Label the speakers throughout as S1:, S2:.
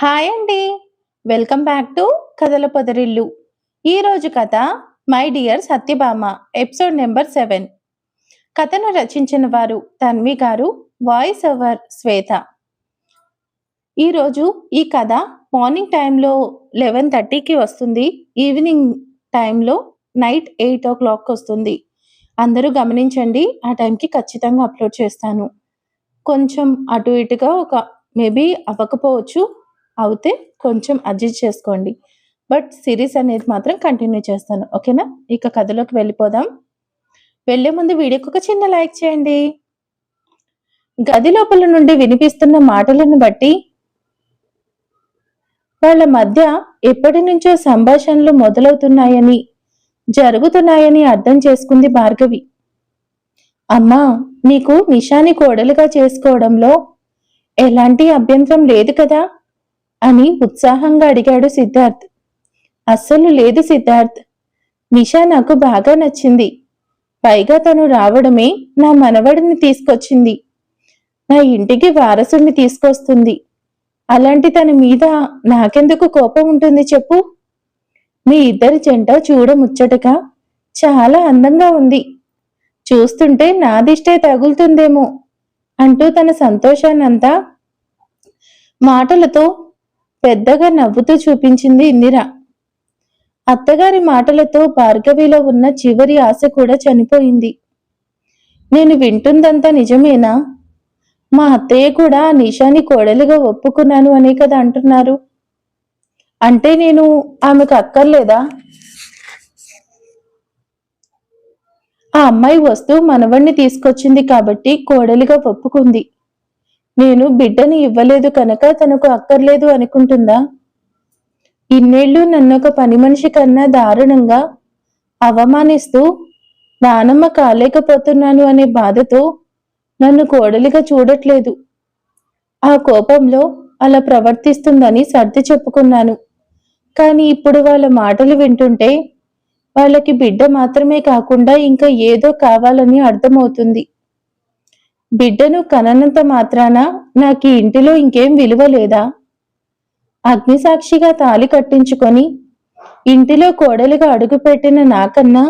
S1: Hi అండి. Welcome back to కథల పొదరిల్లు. ఈరోజు కథ my dear Satyabhama episode number seven కథను రచించిన వారు తన్వి గారు వాయిస్ ఓవర్ శ్వేత. ఈరోజు ఈ కథ మార్నింగ్ టైంలో లెవెన్ థర్టీకి వస్తుంది. ఈవినింగ్ టైంలో నైట్ ఎయిట్ ఓ క్లాక్ వస్తుంది. అందరూ గమనించండి ఆ టైంకి ఖచ్చితంగా అప్లోడ్ చేస్తాను. కొంచెం అటు ఇటుగా ఒక మేబీ అవ్వకపోవచ్చు అవుతే కొంచెం అడ్జస్ట్ చేసుకోండి. బట్ సిరీస్ అనేది మాత్రం కంటిన్యూ చేస్తాను. ఓకేనా? ఇక కథలోకి వెళ్ళిపోదాం. వెళ్ళే ముందు వీడియోకి ఒక చిన్న లైక్ చేయండి. గది లోపల నుండి వినిపిస్తున్న మాటలను బట్టి వాళ్ళ మధ్య ఎప్పటి నుంచో సంభాషణలు మొదలవుతున్నాయని జరుగుతున్నాయని అర్థం చేసుకుంది భార్గవి. అమ్మా నీకు నిషాని కోడలుగా చేసుకోవడంలో ఎలాంటి అభ్యంతరం లేదు కదా? అని ఉత్సాహంగా అడిగాడు సిద్ధార్థ్. అస్సలు లేదు సిద్ధార్థ్. నిషా నాకు బాగా నచ్చింది. పైగా తను రావడమే నా మనవడిని తీసుకొచ్చింది. నా ఇంటికి వారసుని తీసుకొస్తుంది. అలాంటి తన మీద నాకెందుకు కోపం ఉంటుంది చెప్పు. మీ ఇద్దరి జంట చూడముచ్చటగా చాలా అందంగా ఉంది. చూస్తుంటే నాదిష్టే తగులుతుందేమో అంటూ తన సంతోషాన్నంతా మాటలతో పెద్దగా నవ్వుతూ చూపించింది ఇందిర. అత్తగారి మాటలతో భార్గవిలో ఉన్న చివరి ఆశ కూడా చనిపోయింది. నేను వింటుందంతా నిజమేనా? మా అత్తయ్య కూడా నిషాని కోడలుగా ఒప్పుకున్నాను అనే కదా అంటున్నారు. అంటే నేను ఆమెకు అక్కర్లేదా? ఆ అమ్మాయి వస్తూ మనవణ్ణి తీసుకొచ్చింది కాబట్టి కోడలిగా ఒప్పుకుంది. నేను బిడ్డని ఇవ్వలేదు కనుక తనకు అక్కర్లేదు అనుకుంటుందా? ఇన్నేళ్ళు నన్నొక పని మనిషి కన్నా దారుణంగా అవమానిస్తూ నానమ్మ కాలేకపోతున్నాను అనే బాధతో నన్ను కోడలిగా చూడట్లేదు. ఆ కోపంలో అలా ప్రవర్తిస్తుందని సర్ది చెప్పుకున్నాను. కానీ ఇప్పుడు వాళ్ళ మాటలు వింటుంటే వాళ్ళకి బిడ్డ మాత్రమే కాకుండా ఇంకా ఏదో కావాలని అర్థమవుతుంది. బిడ్డను కననంత మాత్రాన నాకు ఇంటిలో ఇంకేం విలువ లేదా? అగ్నిసాక్షిగా తాలి కట్టించుకొని ఇంటిలో కోడలుగా అడుగుపెట్టిన నాకన్నా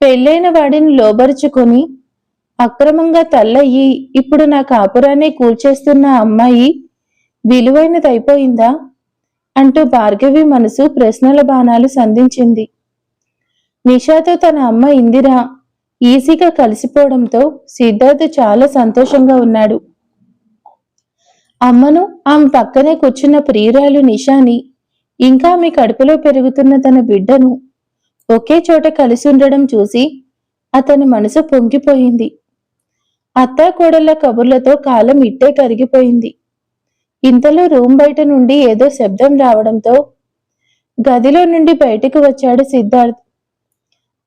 S1: పెళ్ళైన వాడిని లోబరుచుకొని అక్రమంగా తల్లయ్యి ఇప్పుడు నా కాపురాన్ని కూల్చేస్తున్న అమ్మాయి విలువైనదైపోయిందా? అంటూ భార్గవి మనసు ప్రశ్నల బాణాలు సంధించింది. నిషాతో తన అమ్మ ఇందిరా ఈజీగా కలిసిపోవడంతో సిద్ధార్థ్ చాలా సంతోషంగా ఉన్నాడు. అమ్మను ఆమె పక్కనే కూర్చున్న ప్రియురాలు నిషాని ఇంకా ఆమె కడుపులో పెరుగుతున్న తన బిడ్డను ఒకే చోట కలిసి ఉండడం చూసి అతని మనసు పొంగిపోయింది. అత్తా కోడళ్ళ కబుర్లతో కాలం ఇట్టే కరిగిపోయింది. ఇంతలో రూమ్ బయట నుండి ఏదో శబ్దం రావడంతో గదిలో నుండి బయటకు వచ్చాడు సిద్ధార్థ్.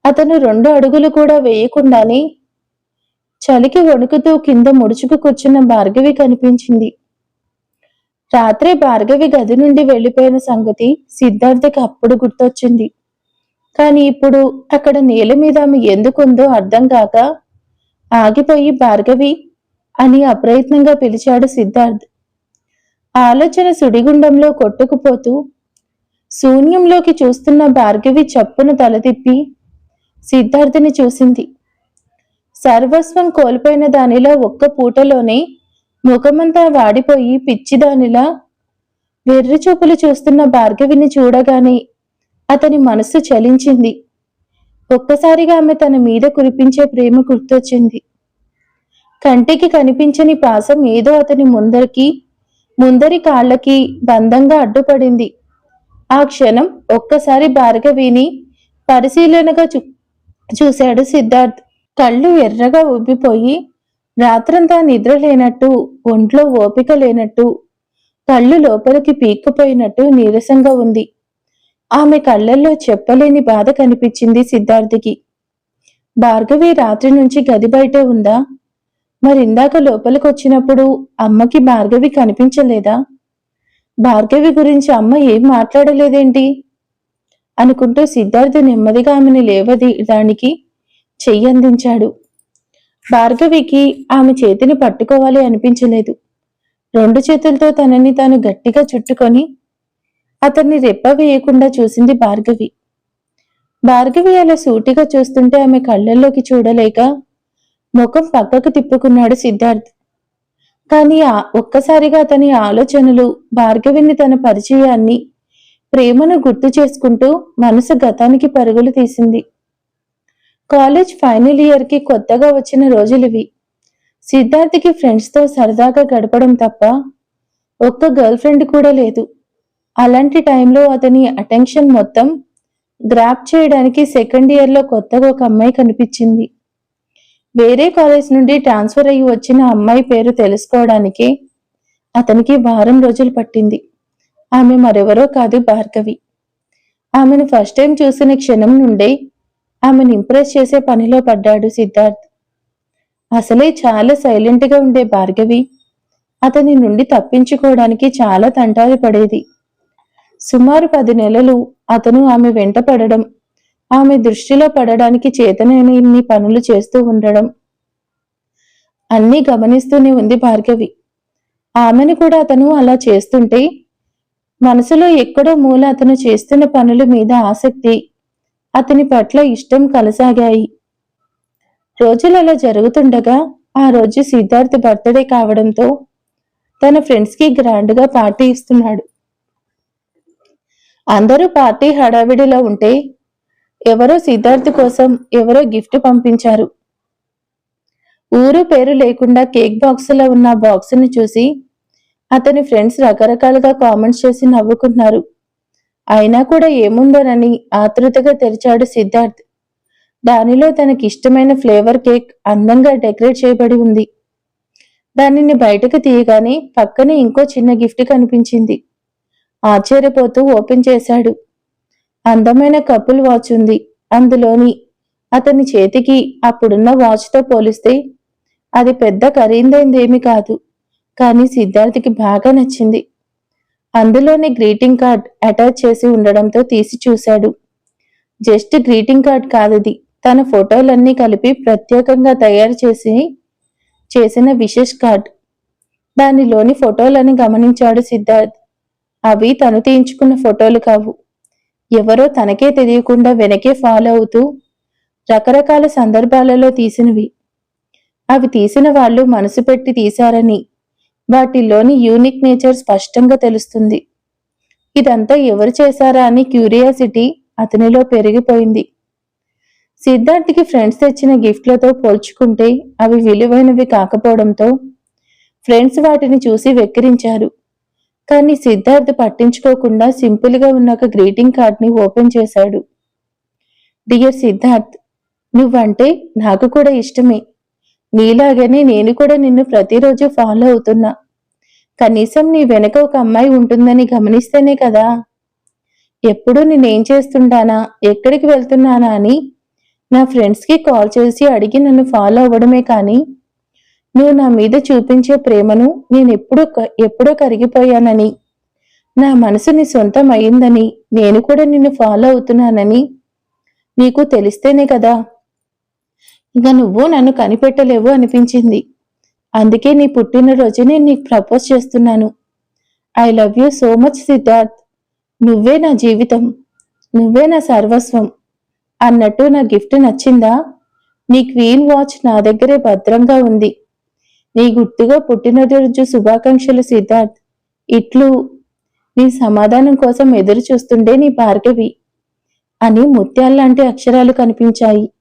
S1: అతను రెండు అడుగులు కూడా వేయకుండానే చలికి వణుకుతూ కింద ముడుచుకు కూర్చున్న భార్గవి కనిపించింది. రాత్రి భార్గవి గది నుండి వెళ్ళిపోయిన సంగతి సిద్ధార్థకి అప్పుడు గుర్తొచ్చింది. కాని ఇప్పుడు అక్కడ నేల మీద ఆమె ఎందుకుందో అర్థం కాక ఆగిపోయి భార్గవి అని అప్రయత్నంగా పిలిచాడు సిద్ధార్థ్. ఆలోచన సుడిగుండంలో కొట్టుకుపోతూ శూన్యంలోకి చూస్తున్న భార్గవి చప్పున తలదిప్పి సిద్ధార్థిని చూసింది. సర్వస్వం కోల్పోయిన దానిలో ఒక్క పూటలోనే ముఖమంతా వాడిపోయి పిచ్చిదానిలా వెర్రి చూపులు చూస్తున్న భార్గవిని చూడగానే అతని మనస్సు చలించింది. ఒక్కసారిగా ఆమె తన మీద కురిపించే ప్రేమ గుర్తొచ్చింది. కంటికి కనిపించని పాసం ఏదో అతని ముందరికి ముందరి కాళ్ళకి బంధంగా అడ్డుపడింది. ఆ క్షణం ఒక్కసారి భార్గవిని పరిశీలనగా చు చూశాడు సిద్ధార్థ్. కళ్ళు ఎర్రగా ఉబ్బిపోయి రాత్రంతా నిద్ర లేనట్టు ఒంట్లో ఓపిక లేనట్టు కళ్ళు లోపలికి పీక్కుపోయినట్టు నీరసంగా ఉంది. ఆమె కళ్ళల్లో చెప్పలేని బాధ కనిపించింది సిద్ధార్థికి. భార్గవి రాత్రి నుంచి గది బయటే ఉందా? మరిందాక లోపలికి వచ్చినప్పుడు అమ్మకి భార్గవి కనిపించలేదా? భార్గవి గురించి అమ్మ ఏం మాట్లాడలేదేంటి? అనుకుంటూ సిద్ధార్థ నెమ్మదిగా ఆమెను లేవది దానికి చెయ్యందించాడు. భార్గవికి ఆమె చేతిని పట్టుకోవాలి అనిపించలేదు. రెండు చేతులతో తనని తాను గట్టిగా చుట్టుకొని అతన్ని రెప్ప వేయకుండా చూసింది భార్గవి. భార్గవి అలా సూటిగా చూస్తుంటే ఆమె కళ్ళల్లోకి చూడలేక ముఖం పక్కకు తిప్పుకున్నాడు సిద్ధార్థ్. కానీ ఆ ఒక్కసారిగా అతని ఆలోచనలు భార్గవిని తన పరిచయాన్ని ప్రేమను గుర్తు చేసుకుంటూ మనసు గతానికి పరుగులు తీసింది. కాలేజ్ ఫైనల్ ఇయర్కి కొత్తగా వచ్చిన రోజులివి. సిద్ధార్థకి ఫ్రెండ్స్తో సరదాగా గడపడం తప్ప ఒక్క గర్ల్ ఫ్రెండ్ కూడా లేదు. అలాంటి టైంలో అతని అటెన్షన్ మొత్తం గ్రాప్ చేయడానికి సెకండ్ ఇయర్లో కొత్తగా ఒక అమ్మాయి కనిపించింది. వేరే కాలేజ్ నుండి ట్రాన్స్ఫర్ అయ్యి వచ్చిన అమ్మాయి పేరు తెలుసుకోవడానికి అతనికి వారం రోజులు పట్టింది. ఆమె మరెవరో కాదు భార్గవి. ఆమెను ఫస్ట్ టైం చూసిన క్షణం నుండే ఆమెను ఇంప్రెస్ చేసే పనిలో పడ్డాడు సిద్ధార్థ్. అసలే చాలా సైలెంట్గా ఉండే భార్గవి అతని నుండి తప్పించుకోవడానికి చాలా తంటాలు పడేది. సుమారు పది నెలలు అతను ఆమె వెంట పడడం ఆమె దృష్టిలో పడడానికి చేతనైన పనులు చేస్తూ ఉండడం అన్నీ గమనిస్తూనే ఉంది భార్గవి. ఆమెను కూడా అతను అలా చేస్తుంటే మనసులో ఎక్కడో మూల అతను చేస్తున్న పనుల మీద ఆసక్తి. అతని పట్ల ఇష్టం కలసాగాయి. రోజులు అలా జరుగుతుండగా ఆ రోజు సిద్ధార్థ్ బర్త్డే కావడంతో తన ఫ్రెండ్స్కి గ్రాండ్గా పార్టీ ఇస్తున్నాడు. అందరూ పార్టీ హడావిడిలో ఉంటే ఎవరో సిద్ధార్థ్ కోసం ఎవరో గిఫ్ట్ పంపించారు. ఊరు పేరు లేకుండా కేక్ బాక్సులో ఉన్న బాక్స్ని చూసి అతని ఫ్రెండ్స్ రకరకాలుగా కామెంట్స్ చేసి నవ్వుకున్నారు అయినా కూడా ఏముందోనని ఆతృతగా తెరిచాడు సిద్ధార్థ్. దానిలో తనకి ఇష్టమైన ఫ్లేవర్ కేక్ అందంగా డెకరేట్ చేయబడి ఉంది. దానిని బయటకు తీయగానే పక్కనే ఇంకో చిన్న గిఫ్ట్ కనిపించింది. ఆశ్చర్యపోతూ ఓపెన్ చేశాడు. అందమైన కపుల్ వాచ్ ఉంది. అందులోని అతని చేతికి అప్పుడున్న వాచ్తో పోలిస్తే అది పెద్ద ఖరీదైందేమీ కాదు. కానీ సిద్ధార్థకి బాగా నచ్చింది. అందులోనే గ్రీటింగ్ కార్డ్ అటాచ్ చేసి ఉండడంతో తీసి చూశాడు. జస్ట్ గ్రీటింగ్ కార్డ్ కాదది. తన ఫోటోలన్నీ కలిపి ప్రత్యేకంగా తయారు చేసి చేసిన విశేష్ కార్డ్. దానిలోని ఫోటోలని గమనించాడు సిద్ధార్థ్. అవి తను తీయించుకున్న ఫోటోలు కావు. ఎవరో తనకే తెలియకుండా వెనకే ఫాలో అవుతూ రకరకాల సందర్భాలలో తీసినవి. అవి తీసిన వాళ్ళు మనసు పెట్టి తీశారని. వాటిల్లోని యూనిక్ నేచర్ స్పష్టంగా తెలుస్తుంది. ఇదంతా ఎవరు చేశారా అని క్యూరియాసిటీ అతనిలో పెరిగిపోయింది. సిద్ధార్థ్కి ఫ్రెండ్స్ తెచ్చిన గిఫ్ట్లతో పోల్చుకుంటే అవి విలువైనవి కాకపోవడంతో ఫ్రెండ్స్ వాటిని చూసి వెక్కిరించారు. కానీ సిద్ధార్థ్ పట్టించుకోకుండా సింపుల్గా ఉన్న ఒక గ్రీటింగ్ కార్డ్ని ఓపెన్ చేశాడు. డియర్ సిద్ధార్థ్ నువ్వంటే నాకు కూడా ఇష్టమే. నీలాగనే నేను కూడా నిన్ను ప్రతిరోజు ఫాలో అవుతున్నా. కనీసం నీ వెనక ఒక అమ్మాయి ఉంటుందని గమనిస్తేనే కదా. ఎప్పుడు నేనేం చేస్తుంటానా ఎక్కడికి వెళ్తున్నానా అని నా ఫ్రెండ్స్కి కాల్ చేసి అడిగి నన్ను ఫాలో అవ్వడమే కానీ నువ్వు నా మీద చూపించే ప్రేమను నేను ఎప్పుడు ఎప్పుడో కరిగిపోయానని నా మనసు నీ సొంతం అయిందని నేను కూడా నిన్ను ఫాలో అవుతున్నానని నీకు తెలిస్తేనే కదా. ఇక నువ్వు నన్ను కనిపెట్టలేవు అనిపించింది. అందుకే నీ పుట్టినరోజు నేను నీకు ప్రపోజ్ చేస్తున్నాను. I love you so much Siddharth నువ్వే నా జీవితం. నువ్వే నా సర్వస్వం. అన్నట్టు నా గిఫ్ట్ నచ్చిందా? నీ క్వీన్ వాచ్ నా దగ్గరే భద్రంగా ఉంది. నీ గుర్తుగా పుట్టినరోజు శుభాకాంక్షలు సిద్ధార్థ్ ఇట్లు నీ సమాధానం కోసం ఎదురు చూస్తుండే నీ భార్గవి. అని ముత్యాల్లాంటి అక్షరాలు కనిపించాయి.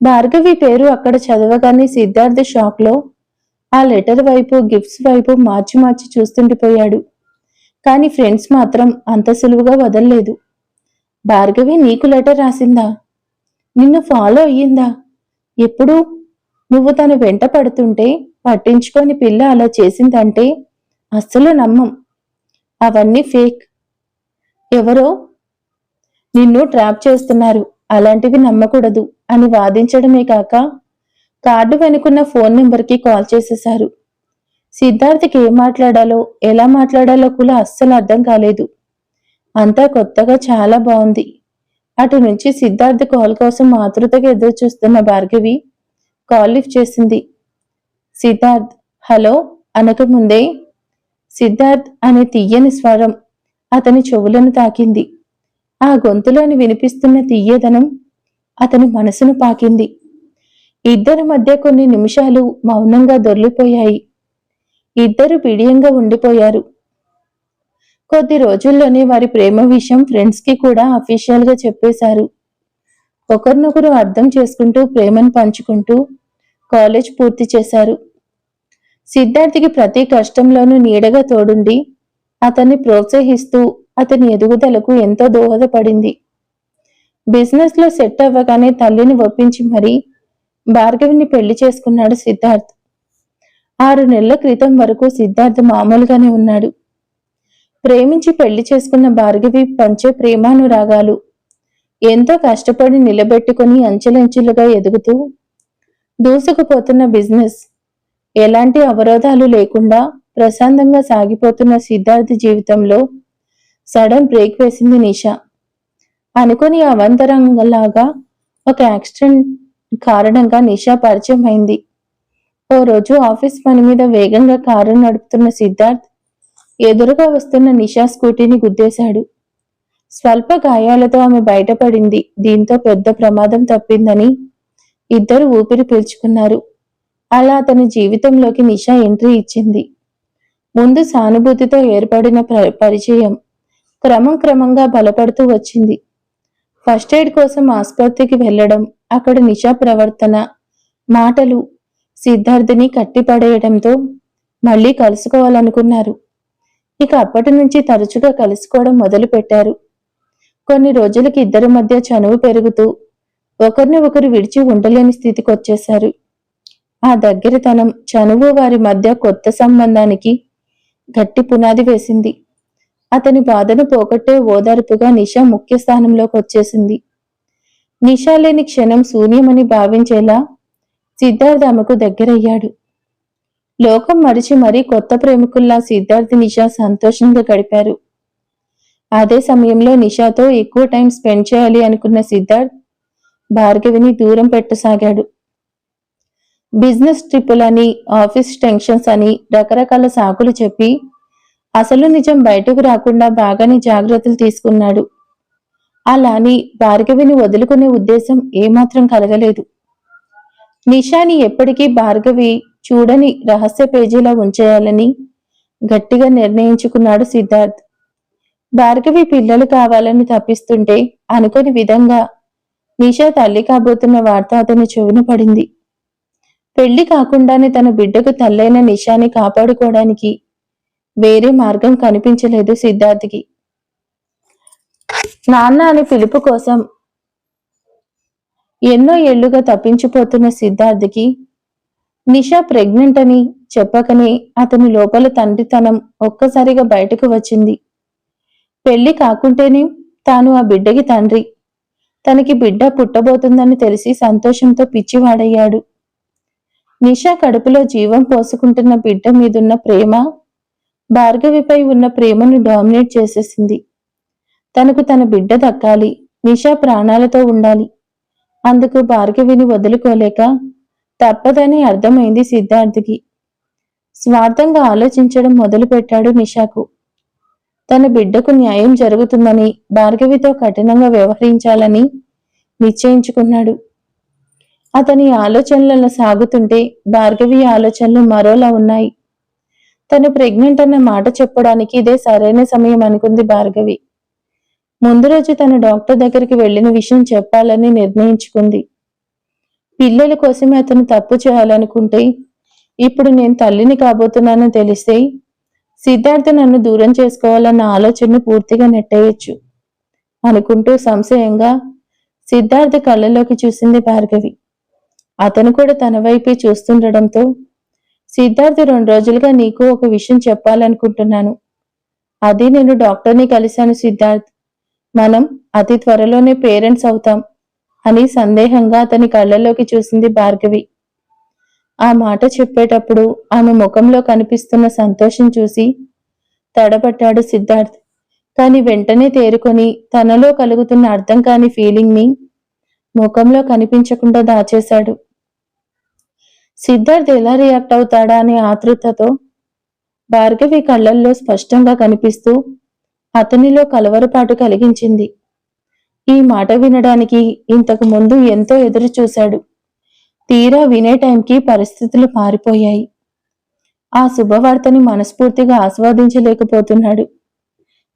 S1: భార్గవి పేరు అక్కడ చదవగానే సిద్ధార్థ షాక్లో ఆ లెటర్ వైపు గిఫ్ట్స్ వైపు మార్చి మార్చి చూస్తుండిపోయాడు కానీ ఫ్రెండ్స్ మాత్రం అంత సులువుగా వదల్లేదు. భార్గవి నీకు లెటర్ రాసిందా? నిన్ను ఫాలో అయ్యిందా? ఎప్పుడు? నువ్వు తను వెంట పడుతుంటే పట్టించుకొని పిల్ల అలా చేసిందంటే అస్సలు నమ్మం. అవన్నీ ఫేక్ ఎవరో? నిన్ను ట్రాప్ చేస్తున్నారు. అలాంటివి నమ్మకూడదు అని వాదించడమే కాక కార్డు వెనుకున్న ఫోన్ నెంబర్కి కాల్ చేసేశారు. సిద్ధార్థకి ఏం మాట్లాడాలో ఎలా మాట్లాడాలో కూడా అస్సలు అర్థం కాలేదు. అంతా కొత్తగా చాలా బాగుంది. అటు నుంచి సిద్ధార్థ్ కాల్ కోసం ఆతృతగా ఎదురు చూస్తున్న భార్గవి కాల్ లిఫ్ట్ చేసింది. సిద్ధార్థ్ హలో అనకముందే సిద్ధార్థ్ అనే తీయని స్వరం అతని చెవులను తాకింది. ఆ గొంతులోని వినిపిస్తున్న తీయదనం అతని మనసును పాకింది. ఇద్దరి మధ్య కొన్ని నిమిషాలు మౌనంగా దొర్లిపోయాయి. ఇద్దరు బిడియంగా ఉండిపోయారు. కొద్ది రోజుల్లోనే వారి ప్రేమ విషయం ఫ్రెండ్స్కి కూడా అఫీషియల్గా చెప్పేశారు. ఒకరినొకరు అర్థం చేసుకుంటూ ప్రేమను పంచుకుంటూ కాలేజ్ పూర్తి చేశారు. సిద్ధార్థికి ప్రతి కష్టంలోనూ నీడగా తోడుండి అతన్ని ప్రోత్సహిస్తూ అతని ఎదుగుదలకు ఎంతో దోహదపడింది. బిజినెస్లో సెట్ అవ్వగానే తల్లిని ఒప్పించి మరీ భార్గవిని పెళ్ళి చేసుకున్నాడు సిద్ధార్థ్. ఆరు నెలల క్రితం వరకు సిద్ధార్థ్ మామూలుగానే ఉన్నాడు. ప్రేమించి పెళ్ళి చేసుకున్న భార్గవి పంచే ప్రేమానురాగాలు. ఎంతో కష్టపడి నిలబెట్టుకుని అంచెలంచెలుగా ఎదుగుతూ దూసుకుపోతున్న బిజినెస్. ఎలాంటి అవరోధాలు లేకుండా ప్రశాంతంగా సాగిపోతున్న సిద్ధార్థ్ జీవితంలో సడన్ బ్రేక్ వేసింది నిషా. అనుకుని అవంతరంగలాగా ఒక యాక్సిడెంట్ కారణంగా నిషా పరిచయం అయింది. ఓ రోజు ఆఫీస్ పని మీద వేగంగా కారు నడుపుతున్న సిద్ధార్థ్ ఎదురుగా వస్తున్న నిషా స్కూటీని గుద్దేశాడు. స్వల్ప గాయాలతో ఆమె బయటపడింది. దీంతో పెద్ద ప్రమాదం తప్పిందని ఇద్దరు ఊపిరి పీల్చుకున్నారు. అలా అతని జీవితంలోకి నిషా ఎంట్రీ ఇచ్చింది. ముందు సానుభూతితో ఏర్పడిన పరిచయం. క్రమం క్రమంగా బలపడుతూ వచ్చింది. ఫస్ట్ ఎయిడ్ కోసం ఆసుపత్రికి వెళ్ళడం అక్కడ నిషా ప్రవర్తన మాటలు సిద్ధార్థిని కట్టిపడేయడంతో మళ్ళీ కలుసుకోవాలనుకున్నారు. ఇక అప్పటి నుంచి తరచుగా కలుసుకోవడం మొదలు పెట్టారు కొన్ని రోజులకి ఇద్దరి మధ్య చనువు పెరుగుతూ ఒకరిని ఒకరు విడిచి ఉండలేని స్థితికి వచ్చేశారు. ఆ దగ్గరతనం చనువు వారి మధ్య కొత్త సంబంధానికి గట్టి పునాది వేసింది. అతని బాధను పోగొట్టే ఓదార్పుగా నిషా ముఖ్య స్థానంలోకి వచ్చేసింది. నిషా లేని క్షణం శూన్యమని భావించేలా సిద్ధార్థ్ ఆమెకు దగ్గరయ్యాడు. లోకం మరిచి మరీ కొత్త ప్రేమికుల్లా సిద్ధార్థ్ నిషా సంతోషంగా గడిపారు. అదే సమయంలో నిషాతో ఎక్కువ టైం స్పెండ్ చేయాలి అనుకున్న సిద్ధార్థ్ భార్గవిని దూరం పెట్టసాగాడు. బిజినెస్ ట్రిప్పులని ఆఫీస్ టెన్షన్స్ అని రకరకాల సాకులు చెప్పి అసలు నిజం బయటకు రాకుండా బాగానే జాగ్రత్తలు తీసుకున్నాడు. అలా అని భార్గవిని వదులుకునే ఉద్దేశం ఏమాత్రం కలగలేదు. నిషాని ఎప్పటికీ భార్గవి చూడని రహస్య పేజీలా ఉంచేయాలని గట్టిగా నిర్ణయించుకున్నాడు సిద్ధార్థ్. భార్గవి పిల్లలు కావాలని తప్పిస్తుంటే అనుకోని విధంగా నిషా తల్లి కాబోతున్న వార్త అతని చెవిన పడింది. పెళ్ళి కాకుండానే తన బిడ్డకు తల్లైన నిషాని కాపాడుకోవడానికి వేరే మార్గం కనిపించలేదు సిద్ధార్థకి. నాన్న అని పిలుపు కోసం ఎన్నో ఏళ్ళుగా తప్పించిపోతున్న సిద్ధార్థకి నిషా ప్రెగ్నెంట్ అని చెప్పకనే అతని లోపల తండ్రితనం ఒక్కసారిగా బయటకు వచ్చింది. పెళ్ళి కాకుంటేనే తాను ఆ బిడ్డకి తండ్రి. తనకి బిడ్డ పుట్టబోతుందని తెలిసి సంతోషంతో పిచ్చివాడయ్యాడు. నిషా కడుపులో జీవం పోసుకుంటున్న బిడ్డ మీదున్న ప్రేమ భార్గవిపై ఉన్న ప్రేమను డామినేట్ చేసేసింది. తనకు తన బిడ్డ దక్కాలి నిషా ప్రాణాలతో ఉండాలి. అందుకు భార్గవిని వదులుకోలేక తప్పదని అర్థమైంది సిద్ధార్థికి. స్వార్థంగా ఆలోచించడం మొదలుపెట్టాడు నిషాకు. తన బిడ్డకు న్యాయం జరుగుతుందని భార్గవితో కఠినంగా వ్యవహరించాలని నిశ్చయించుకున్నాడు. అతని ఆలోచనలలో సాగుతుంటే భార్గవి ఆలోచనలు మరోలా ఉన్నాయి. తను ప్రెగ్నెంట్ అన్న మాట చెప్పడానికి ఇదే సరైన సమయం అనుకుంది భార్గవి. ముందు రోజు తన డాక్టర్ దగ్గరికి వెళ్ళిన విషయం చెప్పాలని నిర్ణయించుకుంది. పిల్లల కోసమే అతను తప్పు చేయాలనుకుంటే ఇప్పుడు నేను తల్లిని కాబోతున్నానని తెలిస్తే సిద్ధార్థ నన్ను దూరం చేసుకోవాలన్న ఆలోచనను పూర్తిగా నెట్టేయొచ్చు అనుకుంటూ సంశయంగా సిద్ధార్థ కళ్ళలోకి చూసింది భార్గవి. అతను కూడా తన వైపే చూస్తుండడంతో సిద్ధార్థ్ రెండు రోజులుగా నీకు ఒక విషయం చెప్పాలనుకుంటున్నాను. అది నేను డాక్టర్ని కలిశాను సిద్ధార్థ్. మనం అతి త్వరలోనే పేరెంట్స్ అవుతాం అని సందేహంగా అతని కళ్ళలోకి చూసింది భార్గవి. ఆ మాట చెప్పేటప్పుడు ఆమె ముఖంలో కనిపిస్తున్న సంతోషం చూసి తడబట్టాడు సిద్ధార్థ్. కాని వెంటనే తేరుకొని తనలో కలుగుతున్న అర్థం కాని ఫీలింగ్ని ముఖంలో కనిపించకుండా దాచేశాడు. సిద్ధార్థ్ ఎలా రియాక్ట్ అవుతాడా అనే ఆతృతతో భార్గవి కళ్ళల్లో స్పష్టంగా కనిపిస్తూ అతనిలో కలవరపాటు కలిగించింది. ఈ మాట వినడానికి ఇంతకు ముందు ఎంతో ఎదురు చూశాడు. తీరా వినే టైంకి పరిస్థితులు మారిపోయాయి. ఆ శుభవార్తని మనస్ఫూర్తిగా ఆస్వాదించలేకపోతున్నాడు.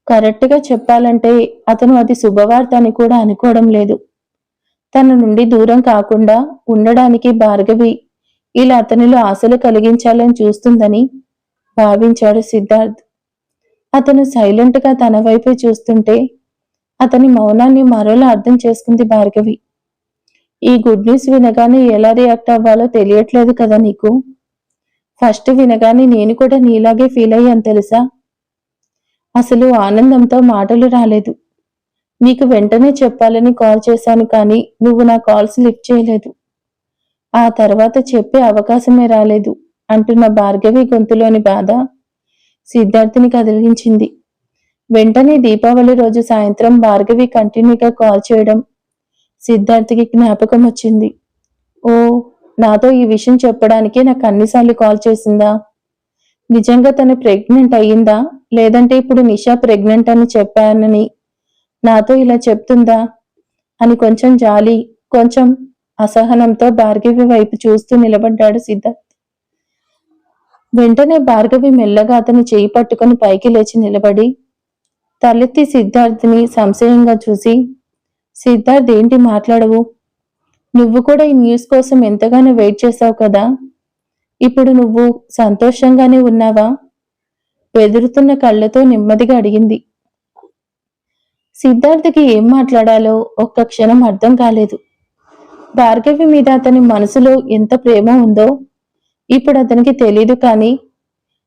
S1: కరెక్ట్గా చెప్పాలంటే అతను అది శుభవార్త అని కూడా అనుకోవడం లేదు. తన నుండి దూరం కాకుండా ఉండడానికి భార్గవి ఇలా అతనిలో ఆశలు కలిగించాలని చూస్తుందని భావించాడు సిద్ధార్థ్. అతను సైలెంట్గా తన వైపే చూస్తుంటే అతని మౌనాన్ని మరోలా అర్థం చేసుకుంది భార్గవి. ఈ గుడ్ న్యూస్ వినగానే ఎలా రియాక్ట్ అవ్వాలో తెలియట్లేదు కదా నీకు? ఫస్ట్ వినగానే నేను కూడా నీలాగే ఫీల్ అయ్యాను తెలుసా? అసలు ఆనందంతో మాటలు రాలేదు. నీకు వెంటనే చెప్పాలని కాల్ చేశాను కానీ నువ్వు నా కాల్స్ లిఫ్ట్ చేయలేదు. ఆ తర్వాత చెప్పే అవకాశమే రాలేదు అంటున్న భార్గవి గొంతులోని బాధ సిద్ధార్థిని కదిలించింది. వెంటనే దీపావళి రోజు సాయంత్రం భార్గవి కంటిన్యూగా కాల్ చేయడం సిద్ధార్థికి జ్ఞాపకం వచ్చింది. ఓ నాతో ఈ విషయం చెప్పడానికే నాకు అన్నిసార్లు కాల్ చేసిందా? నిజంగా తను ప్రెగ్నెంట్ అయ్యిందా? లేదంటే ఇప్పుడు నిషా ప్రెగ్నెంట్ అని చెప్పానని నాతో ఇలా చెప్తుందా? అని కొంచెం జాలి కొంచెం అసహనంతో భార్గవి వైపు చూస్తూ నిలబడ్డాడు సిద్ధార్థ్ వెంటనే భార్గవి మెల్లగా అతని చేయి పట్టుకుని పైకి లేచి నిలబడి తలెత్తి సిద్ధార్థ్ని సంశయంగా చూసి సిద్ధార్థ్ ఏంటి మాట్లాడవు? నువ్వు కూడా ఈ న్యూస్ కోసం ఎంతగానో వెయిట్ చేశావు కదా? ఇప్పుడు నువ్వు సంతోషంగానే ఉన్నావా? బెదురుతున్న కళ్ళతో నెమ్మదిగా అడిగింది. సిద్ధార్థకి ఏం మాట్లాడాలో ఒక్క క్షణం అర్థం కాలేదు. భార్గవి మీద అతని మనసులో ఎంత ప్రేమ ఉందో ఇప్పుడు అతనికి తెలీదు కానీ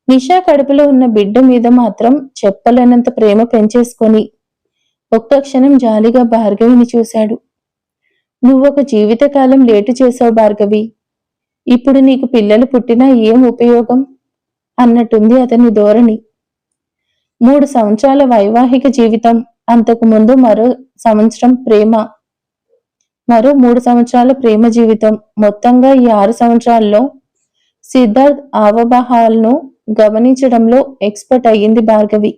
S1: నిషా కడుపులో ఉన్న బిడ్డ మీద మాత్రం చెప్పలేనంత ప్రేమ పెంచేసుకొని ఒక్క క్షణం జాలిగా భార్గవిని చూశాడు. నువ్వొక జీవితకాలం లేటు చేశావు భార్గవి. ఇప్పుడు నీకు పిల్లలు పుట్టినా ఏం ఉపయోగం? అన్నట్టుంది అతని ధోరణి. మూడు సంవత్సరాల వైవాహిక జీవితం అంతకు ముందు మరో సంవత్సరం ప్రేమ. మరో మూడు సంవత్సరాల ప్రేమ జీవితం. మొత్తంగా ఈ ఆరు సంవత్సరాల్లో సిద్ధార్థ్ అవబాహాలను గమనించడంలో ఎక్స్పర్ట్ అయ్యింది భార్గవి.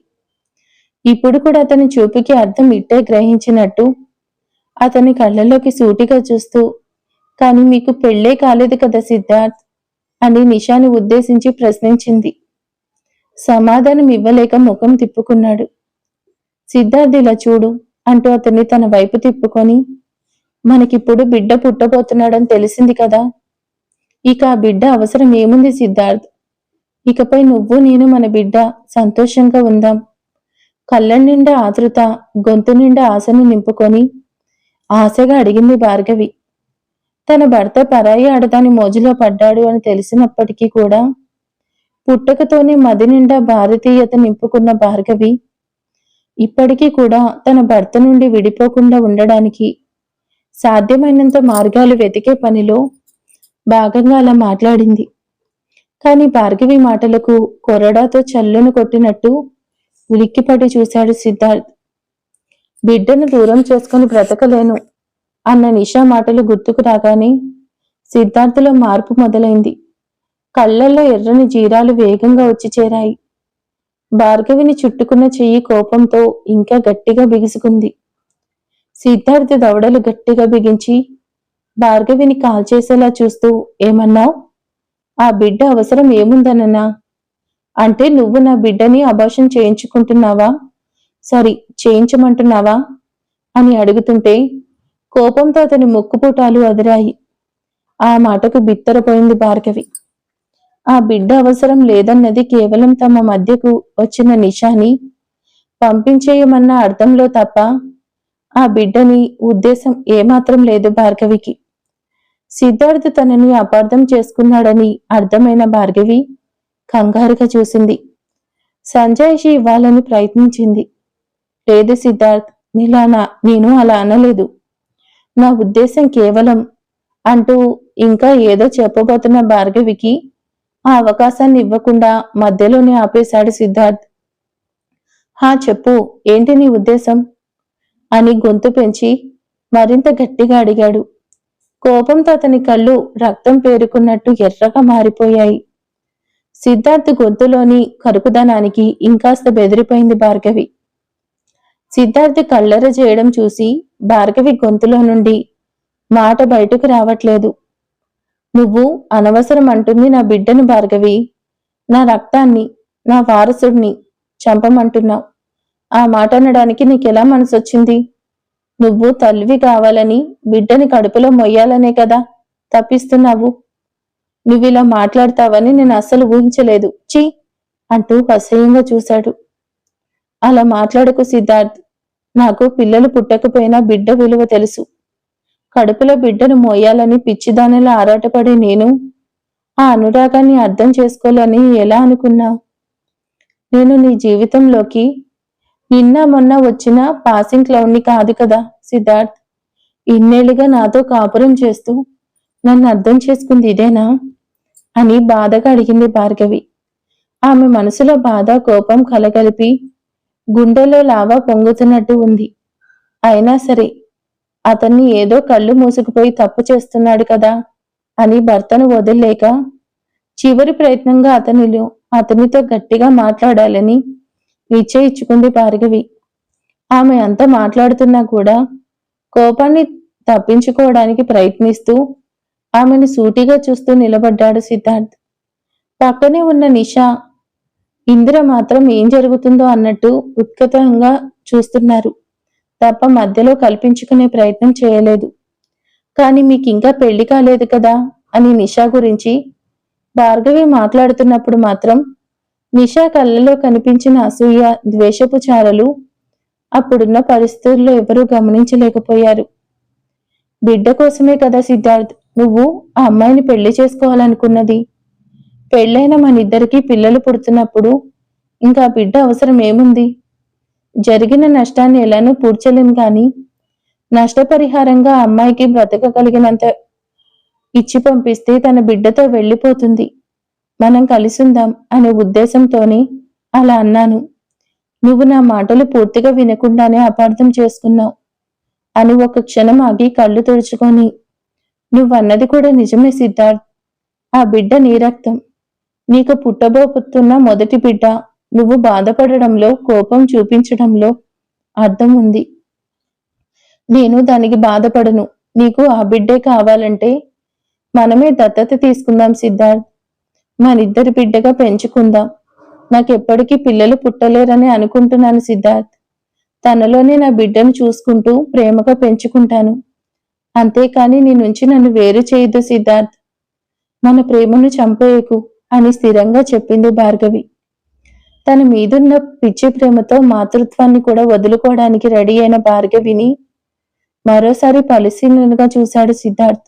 S1: ఇప్పుడు కూడా అతని చూపుకి అర్థం ఇట్టే గ్రహించినట్టు అతని కళ్ళలోకి సూటిగా చూస్తూ కానీ మీకు పెళ్ళే కాలేదు కదా సిద్ధార్థ్ అని నిషాని ఉద్దేశించి ప్రశ్నించింది. సమాధానం ఇవ్వలేక ముఖం తిప్పుకున్నాడు. సిద్ధార్థ్ ఇలా చూడు అంటూ అతన్ని తన వైపు తిప్పుకొని మనకిప్పుడు బిడ్డ పుట్టబోతున్నాడని తెలిసింది కదా? ఇక ఆ బిడ్డ అవసరం ఏముంది సిద్ధార్థ్? ఇకపై నువ్వు నేను మన బిడ్డ సంతోషంగా ఉందాం. కళ్ళ నిండా ఆతృత గొంతు నిండా ఆశను నింపుకొని ఆశగా అడిగింది భార్గవి. తన భర్త పరాయి ఆడదాని మోజులో పడ్డాడు అని తెలిసినప్పటికీ కూడా పుట్టకతోనే మది నిండా భారతీయత నింపుకున్న భార్గవి ఇప్పటికీ కూడా తన భర్త నుండి విడిపోకుండా ఉండడానికి సాధ్యమైనంత మార్గాలు వెతికే పనిలో భాగంగా అలా మాట్లాడింది. కాని భార్గవి మాటలకు కొరడాతో చల్లును కొట్టినట్టు ఉలిక్కిపడి చూశాడు సిద్ధార్థ్. బిడ్డను దూరం చేసుకుని బ్రతకలేను అన్న నిషా మాటలు గుర్తుకు రాగానే సిద్ధార్థలో మార్పు మొదలైంది. కళ్ళల్లో ఎర్రని జీరాలు వేగంగా వచ్చి చేరాయి. భార్గవిని చుట్టుకున్న చెయ్యి కోపంతో ఇంకా గట్టిగా బిగుసుకుంది. సిద్ధార్థ దవడలు గట్టిగా బిగించి భార్గవిని కాల్చేసేలా చూస్తూ ఏమన్నావు? ఆ బిడ్డ అవసరం ఏముందనన్నా? అంటే నువ్వు నా బిడ్డని అభాషం చేయించుకుంటున్నావా? సారీ చేయించమంటున్నావా? అని అడుగుతుంటే కోపంతో అతని ముక్కుపుటాలు అదిరాయి. ఆ మాటకు బిత్తరపోయింది భార్గవి. ఆ బిడ్డ అవసరం లేదన్నది కేవలం తమ మధ్యకు వచ్చిన నిషాని. పంపించేయమన్న అర్థంలో తప్ప ఆ బిడ్డని ఉద్దేశం ఏమాత్రం లేదు భార్గవికి. సిద్ధార్థ్ తనని అపార్థం చేసుకున్నాడని అర్థమైన భార్గవి కంగారుగా చూసింది. సంజయ్షి ఇవ్వాలని ప్రయత్నించింది. లేదు సిద్ధార్థ్ నీలానా నేను అలా అనలేదు. నా ఉద్దేశం కేవలం అంటూ ఇంకా ఏదో చెప్పబోతున్న భార్గవికి ఆ అవకాశాన్ని ఇవ్వకుండా మధ్యలోనే ఆపేశాడు సిద్ధార్థ్. హా చెప్పు ఏంటి నీ ఉద్దేశం? అని గొంతు పెంచి మరింత గట్టిగా అడిగాడు. కోపంతో అతని కళ్ళు రక్తం పేరుకున్నట్టు ఎర్రగా మారిపోయాయి. సిద్ధార్థ్ గొంతులోని కరుకుదనానికి ఇంకాస్త బెదిరిపోయింది భార్గవి. సిద్ధార్థ్ కళ్ళర చేయడం చూసి భార్గవి గొంతులో నుండి మాట బయటకు రావట్లేదు. నువ్వు అనవసరం అంటుంది నా బిడ్డను భార్గవి. నా రక్తాన్ని నా వారసుడిని చంపమంటున్నావు. ఆ మాట అనడానికి నీకెలా మనసొచ్చింది? నువ్వు తల్లివి కావాలని బిడ్డని కడుపులో మొయ్యాలనే కదా తప్పిస్తున్నావు. నువ్విలా మాట్లాడతావని నేను అస్సలు ఊహించలేదు. చీ అంటూ అసహ్యంగా చూశాడు. అలా మాట్లాడకు సిద్ధార్థ్. నాకు పిల్లలు పుట్టకపోయినా బిడ్డ విలువ తెలుసు. కడుపులో బిడ్డను మోయాలని పిచ్చిదానిలా ఆరాటపడే నేను ఆ అనురాగాన్ని అర్థం చేసుకోవాలని ఎలా అనుకున్నావు? నేను నీ జీవితంలోకి నిన్న మొన్న వచ్చిన పాసింగ్ క్లౌడ్ని కాదు కదా సిద్ధార్థ్. ఇన్నేళ్ళుగా నాతో కాపురం చేస్తూ నన్ను అర్థం చేసుకుంది ఇదేనా? అని బాధగా అడిగింది భార్గవి. ఆమె మనసులో బాధ కోపం కలగలిపి గుండెలో లావా పొంగుతున్నట్టు ఉంది. అయినా సరే అతన్ని ఏదో కళ్ళు మూసుకుపోయి తప్పు చేస్తున్నాడు కదా అని భర్తను వదిలేక చివరి ప్రయత్నంగా అతనిలో అతనితో గట్టిగా మాట్లాడాలని నిశ్చయించుకుంది భార్గవి. ఆమె అంత మాట్లాడుతున్నా కూడా కోపాన్ని తప్పించుకోవడానికి ప్రయత్నిస్తూ ఆమెను సూటిగా చూస్తూ నిలబడ్డాడు సిద్ధార్థ్. పక్కనే ఉన్న నిషా ఇందిర మాత్రం ఏం జరుగుతుందో అన్నట్టు ఉత్కటంగా చూస్తున్నారు. తప్ప మధ్యలో కల్పించుకునే ప్రయత్నం చేయలేదు. కానీ మీకు ఇంకా పెళ్ళి కాలేదు కదా అని నిషా గురించి భార్గవి మాట్లాడుతున్నప్పుడు మాత్రం నిషా కళ్ళలో కనిపించిన అసూయ ద్వేషపు చారలు అప్పుడున్న పరిస్థితుల్లో ఎవరూ గమనించలేకపోయారు. బిడ్డ కోసమే కదా సిద్ధార్థ్ నువ్వు ఆ అమ్మాయిని పెళ్ళి చేసుకోవాలనుకున్నది. పెళ్ళైన మనిద్దరికీ పిల్లలు పుడుతున్నప్పుడు ఇంకా బిడ్డ అవసరం ఏముంది? జరిగిన నష్టాన్ని ఎలానూ పూడ్చలేం కానీ నష్టపరిహారంగా అమ్మాయికి బ్రతకగలిగినంత ఇచ్చి పంపిస్తే తన బిడ్డతో వెళ్ళిపోతుంది. మనం కలిసుందాం అనే ఉద్దేశంతోనే అలా అన్నాను. నువ్వు నా మాటలు పూర్తిగా వినకుండానే అపార్థం చేసుకున్నావు. అని ఒక క్షణం ఆగి కళ్ళు తుడుచుకొని నువ్వన్నది కూడా నిజమే సిద్ధార్థ్. ఆ బిడ్డ నీ రక్తం. నీకు పుట్టబోతున్న మొదటి బిడ్డ. నువ్వు బాధపడడంలో కోపం చూపించడంలో అర్థం ఉంది. నేను దానికి బాధపడను. నీకు ఆ బిడ్డే కావాలంటే మనమే దత్తత తీసుకుందాం సిద్ధార్థ్. మనిద్దరి బిడ్డగా పెంచుకుందాం. నాకెప్పటికీ పిల్లలు పుట్టలేరని అనుకుంటున్నాను సిద్ధార్థ్. తనలోనే నా బిడ్డను చూసుకుంటూ ప్రేమగా పెంచుకుంటాను. అంతేకాని నీ నుంచి నన్ను వేరు చేయొద్దు సిద్ధార్థ్. మన ప్రేమను చంపేయకు అని స్థిరంగా చెప్పింది భార్గవి. తన మీదున్న పిచ్చి ప్రేమతో మాతృత్వాన్ని కూడా వదులుకోవడానికి రెడీ అయిన భార్గవిని మరోసారి పరిశీలనగా చూశాడు సిద్ధార్థ్.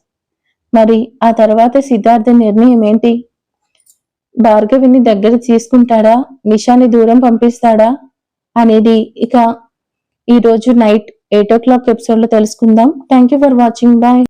S1: మరి ఆ తర్వాత సిద్ధార్థ నిర్ణయం ఏంటి? భార్గవిని దగ్గర తీసుకుంటాడా? నిషాని దూరం పంపిస్తాడా? అనేది ఇక ఈ రోజు నైట్ ఎయిట్ ఓ క్లాక్ ఎపిసోడ్లో తెలుసుకుందాం. Thank you for watching bye